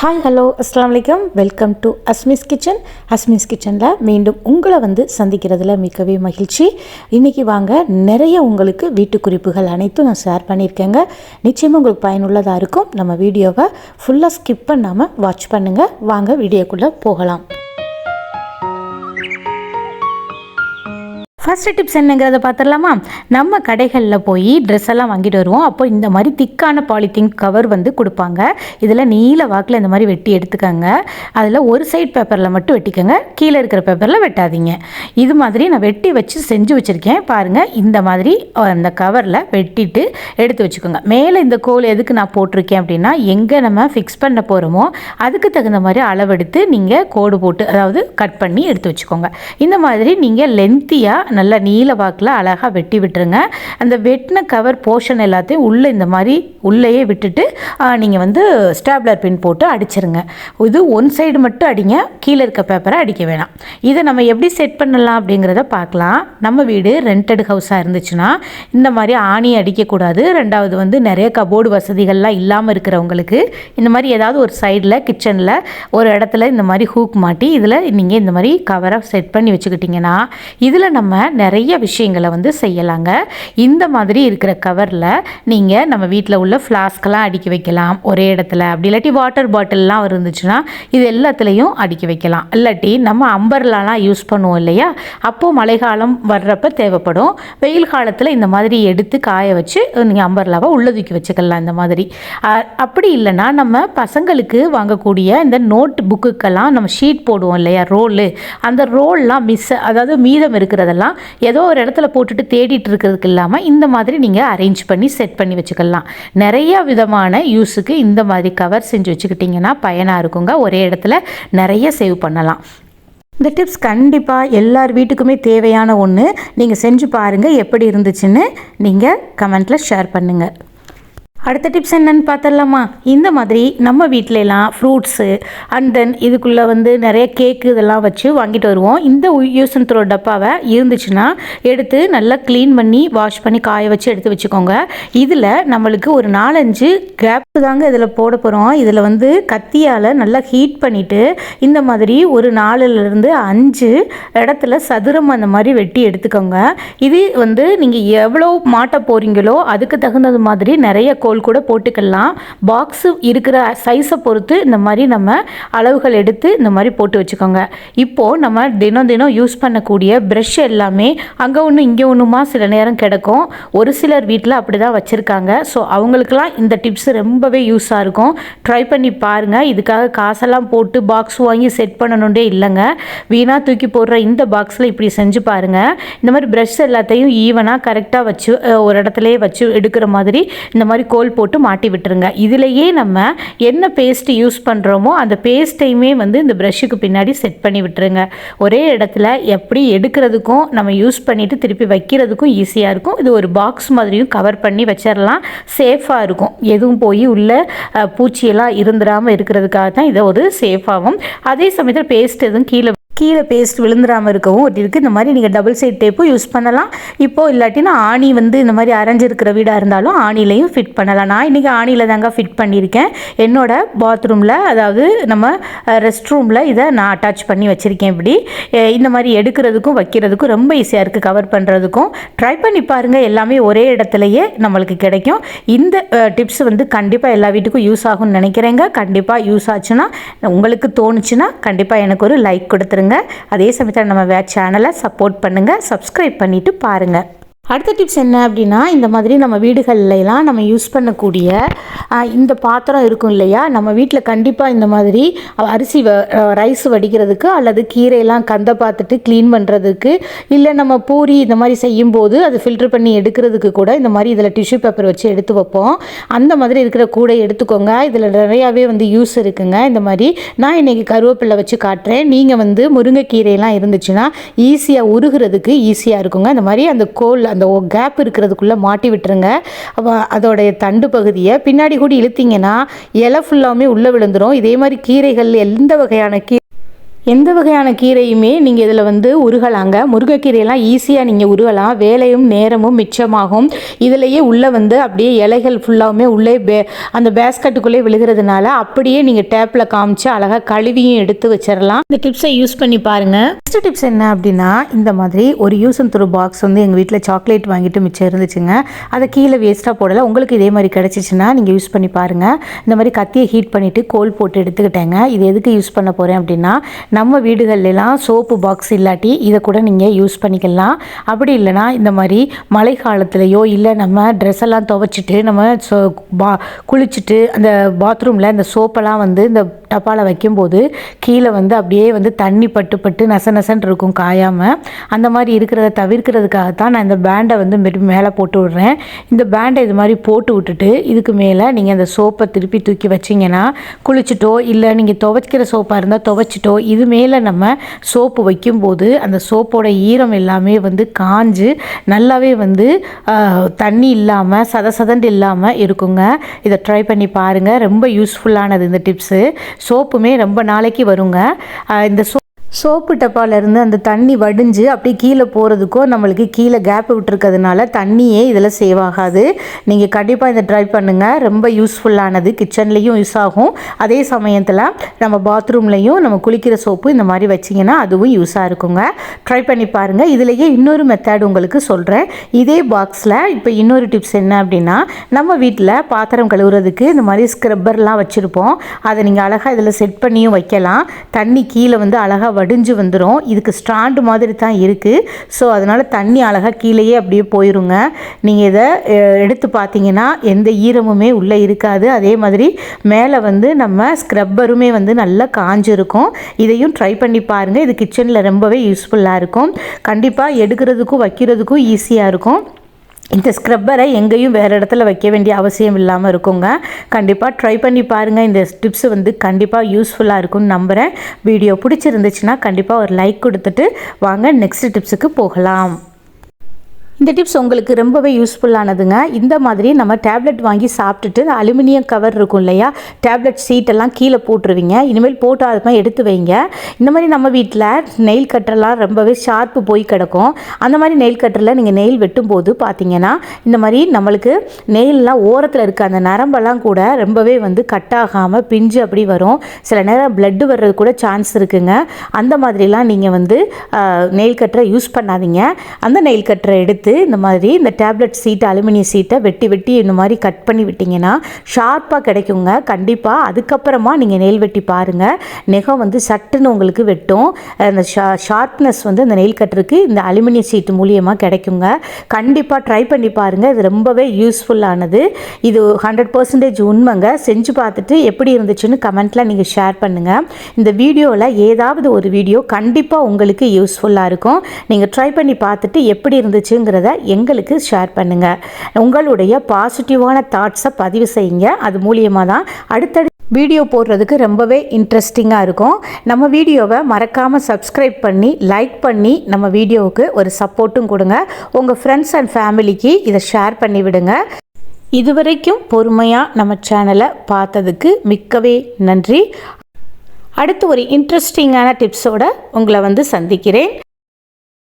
Hi hello அஸ்லாம் வலைக்கம் welcome to Asmi's kitchen Asmi's கிச்சனில் மீண்டும் உங்களை வந்து சந்திக்கிறதுல மிக்கவே மகிழ்ச்சி. இன்றைக்கி வாங்க நிறைய உங்களுக்கு வீட்டு குறிப்புகள் அனைத்தும் நான் ஷேர் பண்ணியிருக்கேங்க. நிச்சயமாக உங்களுக்கு பயனுள்ளதாக இருக்கும். நம்ம வீடியோவை ஃபுல்லாக ஸ்கிப் பண்ணாமல் வாட்ச் பண்ணுங்கள் வாங்க வீடியோக்குள்ளே போகலாம். ஃபஸ்ட்டு டிப்ஸ் என்னங்கிறத பார்த்துடலாமா? நம்ம கடைகளில் போய் ட்ரெஸ் எல்லாம் வாங்கிட்டு வருவோம். அப்போ இந்த மாதிரி திக்கான பாலித்தீன் கவர் வந்து கொடுப்பாங்க. இதில் நீல வாக்கில் இந்த மாதிரி வெட்டி எடுத்துக்கோங்க. அதில் ஒரு சைட் பேப்பரில் மட்டும் வெட்டிக்கோங்க. கீழே இருக்கிற பேப்பரில் வெட்டாதீங்க. இது மாதிரி நான் வெட்டி வச்சு செஞ்சு வச்சுருக்கேன். பாருங்கள் இந்த மாதிரி அந்த கவரில் வெட்டிட்டு எடுத்து வச்சுக்கோங்க. மேலே இந்த கோல் எதுக்கு நான் போட்டிருக்கேன் அப்படின்னா எங்கே நம்ம ஃபிக்ஸ் பண்ண போகிறோமோ அதுக்கு தகுந்த மாதிரி அளவெடுத்து நீங்கள் கோடு போட்டு அதாவது கட் பண்ணி எடுத்து வச்சுக்கோங்க. இந்த மாதிரி நீங்கள் லென்த்தியாக நல்லா நீல வாக்கில் அழகாக வெட்டி விட்டுருங்க. அந்த வெட்டின கவர் போர்ஷன் எல்லாத்தையும் உள்ளே இந்த மாதிரி உள்ளேயே விட்டுட்டு நீங்கள் வந்து ஸ்டாப்லர் பின் போட்டு அடிச்சிருங்க. இது ஒன் சைடு மட்டும் அடிங்க கீழே இருக்க பேப்பரை அடிக்க வேணாம். இதை நம்ம எப்படி செட் பண்ணலாம் அப்படிங்கிறத பார்க்கலாம். நம்ம வீடு ரெண்டட் ஹவுஸாக இருந்துச்சுன்னா இந்த மாதிரி ஆணி அடிக்கக்கூடாது. ரெண்டாவது வந்து நிறைய கபோர்டு வசதிகள்லாம் இல்லாமல் இருக்கிறவங்களுக்கு இந்த மாதிரி ஏதாவது ஒரு சைடில் கிச்சனில் ஒரு இடத்துல இந்த மாதிரி ஹூக் மாட்டி இதில் நீங்கள் இந்த மாதிரி கவரை செட் பண்ணி வச்சுக்கிட்டிங்கன்னா இதில் நம்ம நிறைய விஷயங்களை வந்து செய்யலாங்க. இந்த மாதிரி இருக்கிற கவரில் நீங்கள் நம்ம வீட்டில் உள்ள ஃப்ளாஸ்க்கெல்லாம் அடுக்கி வைக்கலாம். ஒரே இடத்துல. அப்படி இல்லாட்டி வாட்டர் பாட்டில்லாம் இருந்துச்சுன்னா இது எல்லாத்துலேயும் அடுக்கி வைக்கலாம். இல்லாட்டி நம்ம அம்பர்லாலாம் யூஸ் பண்ணுவோம் இல்லையா? அப்போது மழைக்காலம் வர்றப்ப தேவைப்படும். வெயில் காலத்தில் இந்த மாதிரி எடுத்து காய வச்சு நீங்கள் அம்பர்லாவை உள்ளே தூக்கி வச்சுக்கலாம் இந்த மாதிரி. அப்படி இல்லைன்னா நம்ம பசங்களுக்கு வாங்கக்கூடிய இந்த நோட் புக்குக்கெல்லாம் நம்ம ஷீட் போடுவோம் இல்லையா? ரோலு அந்த ரோல்லாம் மிஸ் அதாவது மீதம் இருக்கிறதெல்லாம் ஏதோ ஒரு இடத்துல போட்டுட்டு தேடிட்டு இருக்கிறதுக்கு இல்லாமல் இந்த மாதிரி நீங்கள் அரேஞ்ச் பண்ணி செட் பண்ணி வச்சுக்கலாம். நிறைய விதமான யூஸுக்கு இந்த மாதிரி கவர் செஞ்சு வச்சுக்கிட்டிங்கன்னா பயனாக இருக்குங்க. ஒரே இடத்துல நிறைய சேவ் பண்ணலாம். இந்த டிப்ஸ் கண்டிப்பாக எல்லார் வீட்டுக்குமே தேவையான ஒன்று நீங்கள் செஞ்சு பாருங்கள் எப்படி இருந்துச்சுன்னு நீங்கள் கமெண்ட்டில் ஷேர் பண்ணுங்கள் அடுத்த டிப்ஸ் என்னன்னு பார்த்துடலாமா? இந்த மாதிரி நம்ம வீட்டிலலாம் ஃப்ரூட்ஸு அண்ட் தென் இதுக்குள்ளே வந்து நிறைய கேக்கு இதெல்லாம் வச்சு வாங்கிட்டு வருவோம். இந்த யூஸ் அண்ட் த்ரோ டப்பாவை இருந்துச்சுன்னா எடுத்து நல்லா க்ளீன் பண்ணி வாஷ் பண்ணி காய வச்சு எடுத்து வச்சுக்கோங்க. இதில் நம்மளுக்கு ஒரு நாலஞ்சு கேப் தாங்க இதில் போட போகிறோம் இதில் வந்து கத்தியால் நல்லா ஹீட் பண்ணிவிட்டு இந்த மாதிரி ஒரு நாலுலேருந்து அஞ்சு இடத்துல சதுரம் அந்த மாதிரி வெட்டி எடுத்துக்கோங்க. இது வந்து நீங்கள் எவ்வளோ மாட்ட போகிறீங்களோ அதுக்கு தகுந்தது மாதிரி நிறைய கோல் கூட போட்டுக்கலாம். பாக்ஸு இருக்கிற சைஸை பொறுத்து இந்த மாதிரி நம்ம அளவுகள் எடுத்து இந்த மாதிரி போட்டு வச்சுக்கோங்க. இப்போது நம்ம தினம் தினம் யூஸ் பண்ணக்கூடிய ப்ரெஷ் எல்லாமே அங்கே ஒன்று இங்கே ஒன்றுமா சில நேரம் கிடக்கும். ஒரு சிலர் வீட்டில் அப்படி தான் வச்சுருக்காங்க. ஸோ அவங்களுக்கெல்லாம் இந்த டிப்ஸ் ரொம்பவே யூஸாக இருக்கும். ட்ரை பண்ணி பாருங்கள் இதுக்காக காசெல்லாம் போட்டு பாக்ஸ் வாங்கி செட் பண்ணணுன்றே இல்லைங்க. வீணாக தூக்கி போடுற இந்த பாக்ஸில் இப்படி செஞ்சு பாருங்கள் இந்த மாதிரி ப்ரஷ் எல்லாத்தையும் ஈவனாக கரெக்டாக வச்சு ஒரு இடத்துலையே வச்சு எடுக்கிற மாதிரி இந்த மாதிரி கோல் போட்டு மாட்டி விட்டுருங்க. இதுலேயே நம்ம என்ன பேஸ்ட்டு யூஸ் பண்ணுறோமோ அந்த பேஸ்ட்டையுமே வந்து இந்த ப்ரஷ்ஷுக்கு பின்னாடி செட் பண்ணி விட்டுருங்க. ஒரே இடத்துல எப்படி எடுக்கிறதுக்கும் நம்ம யூஸ் பண்ணிவிட்டு திருப்பி வைக்கிறதுக்கும் ஈஸியாக இருக்கும். இது ஒரு பாக்ஸ் மாதிரியும் கவர் பண்ணி வச்சிடலாம் சேஃபாக இருக்கும். எதுவும் போய் உள்ள பூச்சியெல்லாம் இருந்துடாமல் இருக்கிறதுக்காக தான் இதை ஒரு சேஃபாகவும் அதே சமயத்தில் பேஸ்ட் எதுவும் கீழே கீழே பேஸ்ட் விழுந்துடாமல் இருக்கவும் ஒட்டி இருக்குது இந்த மாதிரி நீங்கள் டபுள் சைட் டேப்பும் யூஸ் பண்ணலாம். இப்போது இல்லாட்டினா ஆணி வந்து இந்த மாதிரி அரைஞ்சிருக்கிற வீடாக இருந்தாலும் ஆணிலையும் ஃபிட் பண்ணலாம். நான் இன்றைக்கி ஆணியில் தாங்க ஃபிட் பண்ணியிருக்கேன். என்னோட பாத்ரூமில் அதாவது நம்ம ரெஸ்ட் ரூமில் இதை நான் அட்டாச் பண்ணி வச்சுருக்கேன் இப்படி. இந்த மாதிரி எடுக்கிறதுக்கும் வைக்கிறதுக்கும் ரொம்ப ஈஸியாக இருக்குது கவர் பண்ணுறதுக்கும் ட்ரை பண்ணி பாருங்கள் எல்லாமே ஒரே இடத்துலையே நம்மளுக்கு கிடைக்கும். இந்த டிப்ஸ் வந்து கண்டிப்பாக எல்லா வீட்டுக்கும் யூஸ் ஆகும்னு நினைக்கிறேங்க. கண்டிப்பாக யூஸ் ஆச்சுன்னா உங்களுக்கு தோணுச்சுன்னா கண்டிப்பாக எனக்கு ஒரு லைக் கொடுத்துருங்க. அதே சமயத்தில் நம்ம வே சேனலை சப்போர்ட் பண்ணுங்கள் சப்ஸ்கிரைப் பண்ணிவிட்டு பாருங்கள் அடுத்த டிப்ஸ் என்ன அப்படின்னா இந்த மாதிரி நம்ம வீடுகள்லாம் நம்ம யூஸ் பண்ணக்கூடிய இந்த பாத்திரம் இருக்கும் இல்லையா? நம்ம வீட்டில் கண்டிப்பாக இந்த மாதிரி அரிசி வ ரைஸ் வடிக்கிறதுக்கு அல்லது கீரையெல்லாம் கந்த பார்த்துட்டு க்ளீன் பண்ணுறதுக்கு இல்லை நம்ம பூரி இந்த மாதிரி செய்யும்போது அது ஃபில்டர் பண்ணி எடுக்கிறதுக்கு கூட இந்த மாதிரி இதில் டிஷ்யூ பேப்பர் வச்சு எடுத்து வைப்போம். அந்த மாதிரி இருக்கிற கூடை எடுத்துக்கோங்க. இதில் நிறையாவே வந்து யூஸ் இருக்குங்க. இந்த மாதிரி நான் இன்றைக்கி கருவேப்பிலை வச்சு காட்டுறேன். நீங்கள் வந்து முருங்கைக்கீரையெல்லாம் இருந்துச்சுன்னா ஈஸியாக உருகிறதுக்கு ஈஸியாக இருக்குங்க. இந்த மாதிரி அந்த கோல் அந்த கேப் இருக்கிறதுக்குள்ளே மாட்டி விட்டுருங்க. அதோடைய தண்டு பகுதியை பின்னாடி கூட இழுத்திங்கன்னா இலை ஃபுல்லாமே உள்ளே விழுந்துடும் இதே மாதிரி கீரைகள் எந்த வகையான கீ எந்த வகையான கீரையுமே நீங்கள் இதில் வந்து உருகலாங்க. முருங்கைக்கீரையெல்லாம் ஈஸியாக நீங்கள் உருகலாம். வேலையும் நேரமும் மிச்சமாகும். இதுலேயே உள்ளே வந்து அப்படியே இலைகள் ஃபுல்லாகவுமே உள்ளே பே அந்த பேஸ்கட்டுக்குள்ளே விழுகிறதுனால அப்படியே நீங்கள் டேப்பில் காமிச்சு அழகாக கழுவியும் எடுத்து வச்சிடலாம் இந்த டிப்ஸை யூஸ் பண்ணி பாருங்கள் நெக்ஸ்ட் டிப்ஸ் என்ன அப்படின்னா இந்த மாதிரி ஒரு யூஸ் அண்ட் த்ரூ பாக்ஸ் வந்து எங்கள் வீட்டில் சாக்லேட் வாங்கிட்டு மிச்சம் இருந்துச்சுங்க. அதை கீழே வேஸ்ட்டாக போடலை. உங்களுக்கு இதே மாதிரி கிடச்சிச்சின்னா நீங்கள் யூஸ் பண்ணி பாருங்கள் இந்த மாதிரி கத்தியை ஹீட் பண்ணிவிட்டு கோல் போட்டு எடுத்துக்கிட்டேங்க. இது எதுக்கு யூஸ் பண்ண போகிறேன் அப்படின்னா நம்ம வீடுகள்லாம் சோப்பு பாக்ஸ் இல்லாட்டி இதை கூட நீங்கள் யூஸ் பண்ணிக்கலாம். அப்படி இல்லைனா இந்த மாதிரி மழை காலத்துலேயோ இல்லை நம்ம ட்ரெஸ் எல்லாம் துவைச்சிட்டு நம்ம சோ பா குளிச்சுட்டு அந்த பாத்ரூமில் இந்த சோப்பெல்லாம் வந்து இந்த டப்பாவில் வைக்கும்போது கீழே வந்து அப்படியே வந்து தண்ணி பட்டு பட்டு நச நசன் இருக்கும் காயாமல் அந்த மாதிரி இருக்கிறத தவிர்க்கிறதுக்காக தான் நான் இந்த பேண்டை வந்து மெ- மேலே போட்டு விடுறேன். இந்த பேண்டை இது மாதிரி போட்டு விட்டுட்டு இதுக்கு மேலே நீங்கள் அந்த சோப்பை திருப்பி தூக்கி வச்சிங்கன்னா குளிச்சுட்டோ இல்லை நீங்கள் துவைக்கிற சோப்பாக இருந்தால் துவைச்சிட்டோ இது மேலே நம்ம சோப்பு வைக்கும்போது அந்த சோப்போட ஈரம் எல்லாமே வந்து காஞ்சு நல்லாவே வந்து தண்ணி இல்லாமல் சத சதண்டு இல்லாமல் இருக்குங்க. இதை ட்ரை பண்ணி பாருங்கள் ரொம்ப யூஸ்ஃபுல்லானது இந்த டிப்ஸு சோப்புமே ரொம்ப நாளைக்கு வருங்க. இந்த சோ சோப்பு டப்பாலேருந்து அந்த தண்ணி வடிஞ்சு அப்படியே கீழே போகிறதுக்கோ நம்மளுக்கு கீழே கேப் விட்டுருக்கிறதுனால தண்ணியே இதில் சேவ் ஆகாது. நீங்கள் கண்டிப்பாக இதை ட்ரை பண்ணுங்கள் ரொம்ப யூஸ்ஃபுல்லானது கிச்சன்லேயும் யூஸ் ஆகும். அதே சமயத்தில் நம்ம பாத்ரூம்லேயும் நம்ம குளிக்கிற சோப்பு இந்த மாதிரி வச்சிங்கன்னா அதுவும் யூஸாக இருக்குங்க. ட்ரை பண்ணி பாருங்கள் இதுலேயே இன்னொரு மெத்தட் உங்களுக்கு சொல்கிறேன் இதே பாக்ஸில் இப்போ இன்னொரு டிப்ஸ் என்ன அப்படின்னா நம்ம வீட்டில் பாத்திரம் கழுவுறதுக்கு இந்த மாதிரி ஸ்க்ரப்பர்லாம் வச்சுருப்போம். அதை நீங்கள் அழகாக இதில் செட் பண்ணியும் வைக்கலாம். தண்ணி கீழே வந்து அழகாக வடிஞ்சு வந்துடும் இதுக்கு ஸ்டாண்டு மாதிரி தான் இருக்குது ஸோ அதனால் தண்ணி அழகாக கீழேயே அப்படியே போயிருங்க. நீங்கள் இதை எடுத்து பார்த்தீங்கன்னா எந்த ஈரமுமே உள்ளே இருக்காது. அதே மாதிரி மேலே வந்து நம்ம ஸ்க்ரப்பருமே வந்து நல்லா காஞ்சிருக்கும். இதையும் ட்ரை பண்ணி பாருங்கள் இது கிச்சனில் ரொம்பவே யூஸ்ஃபுல்லாக இருக்கும். கண்டிப்பாக எடுக்கிறதுக்கும் வைக்கிறதுக்கும் ஈஸியாக இருக்கும். இந்த ஸ்க்ரப்பரை எங்கேயும் வேறு இடத்துல வைக்க வேண்டிய அவசியம் இல்லாமல் இருக்குங்க. கண்டிப்பாக ட்ரை பண்ணி பாருங்கள் இந்த டிப்ஸ் வந்து கண்டிப்பாக யூஸ்ஃபுல்லாக இருக்கும்னு நம்புகிறேன் வீடியோ பிடிச்சிருந்துச்சுன்னா கண்டிப்பாக ஒரு லைக் கொடுத்துட்டு வாங்க. நெக்ஸ்ட் டிப்ஸுக்கு போகலாம். இந்த டிப்ஸ் உங்களுக்கு ரொம்பவே யூஸ்ஃபுல்லானதுங்க இந்த மாதிரி நம்ம டேப்லெட் வாங்கி சாப்பிட்டுட்டு இந்த அலுமினியம் கவர் இருக்கும் இல்லையா? டேப்லெட் சீட்டெல்லாம் கீழே போட்டுருவீங்க. இனிமேல் போட்டால் அது மாதிரி எடுத்து வைங்க. இந்த மாதிரி நம்ம வீட்டில் நெயில் கட்டரெலாம் ரொம்பவே ஷார்ப்பு போய் கிடக்கும். அந்த மாதிரி நெயில் கட்டரில் நீங்கள் நெயில் வெட்டும்போது பார்த்தீங்கன்னா இந்த மாதிரி நம்மளுக்கு நெயிலெலாம் ஓரத்தில் இருக்க அந்த நரம்பெல்லாம் கூட ரொம்பவே வந்து கட் ஆகாமல் பிஞ்சு அப்படி வரும். சில நேரம் பிளட்டு வர்றது கூட சான்ஸ் இருக்குங்க. அந்த மாதிரிலாம் நீங்கள் வந்து நெயில் கட்டரை யூஸ் பண்ணாதீங்க. அந்த நெயில் கட்டரை எடுத்து இந்த மாதிரி இந்த டேப்லெட் சீட் அலுமினிய சீட்டை வெட்டி வெட்டி இந்த மாதிரி கட் பண்ணி விட்டிங்கன்னா ஷார்ப்பாக கிடைக்குங்க. கண்டிப்பாக அதுக்கப்புறமா நீங்கள் நெயில் வெட்டி பாருங்கள் நெகம் வந்து சட்டுன்னு உங்களுக்கு வெட்டும். அந்த ஷா ஷார்ப்னஸ் வந்து அந்த நெயில் கட்டருக்கு இந்த அலுமினிய சீட்டு மூலியமாக கிடைக்குங்க. கண்டிப்பாக ட்ரை பண்ணி பாருங்கள் இது ரொம்பவே யூஸ்ஃபுல்லானது இது ஹண்ட்ரட் பர்சன்டேஜ் உண்மைங்க. செஞ்சு பார்த்துட்டு எப்படி இருந்துச்சுன்னு கமெண்ட்டில் நீங்கள் ஷேர் பண்ணுங்கள் இந்த வீடியோவில் ஏதாவது ஒரு வீடியோ கண்டிப்பாக உங்களுக்கு யூஸ்ஃபுல்லாக இருக்கும். நீங்கள் ட்ரை பண்ணி பார்த்துட்டு எப்படி இருந்துச்சுங்கிறது எங்களுக்கு ஷேர் பண்ணுங்கள் உங்களுடைய பாசிட்டிவான தாட்ஸை பதிவு செய்யுங்க. அது மூலியமாக தான் அடுத்தடுத்து வீடியோ போடுறதுக்கு ரொம்பவே இன்ட்ரெஸ்டிங்காக இருக்கும். நம்ம வீடியோவை மறக்காமல் சப்ஸ்கிரைப் பண்ணி லைக் பண்ணி நம்ம வீடியோவுக்கு ஒரு சப்போர்ட்டும் கொடுங்க. உங்கள் ஃப்ரெண்ட்ஸ் அண்ட் ஃபேமிலிக்கு இதை ஷேர் பண்ணி விடுங்க. இதுவரைக்கும் பொறுமையாக நம்ம சேனலை பார்த்ததுக்கு மிக்கவே நன்றி. அடுத்து ஒரு இன்ட்ரெஸ்டிங்கான டிப்ஸோட உங்களை வந்து சந்திக்கிறேன்.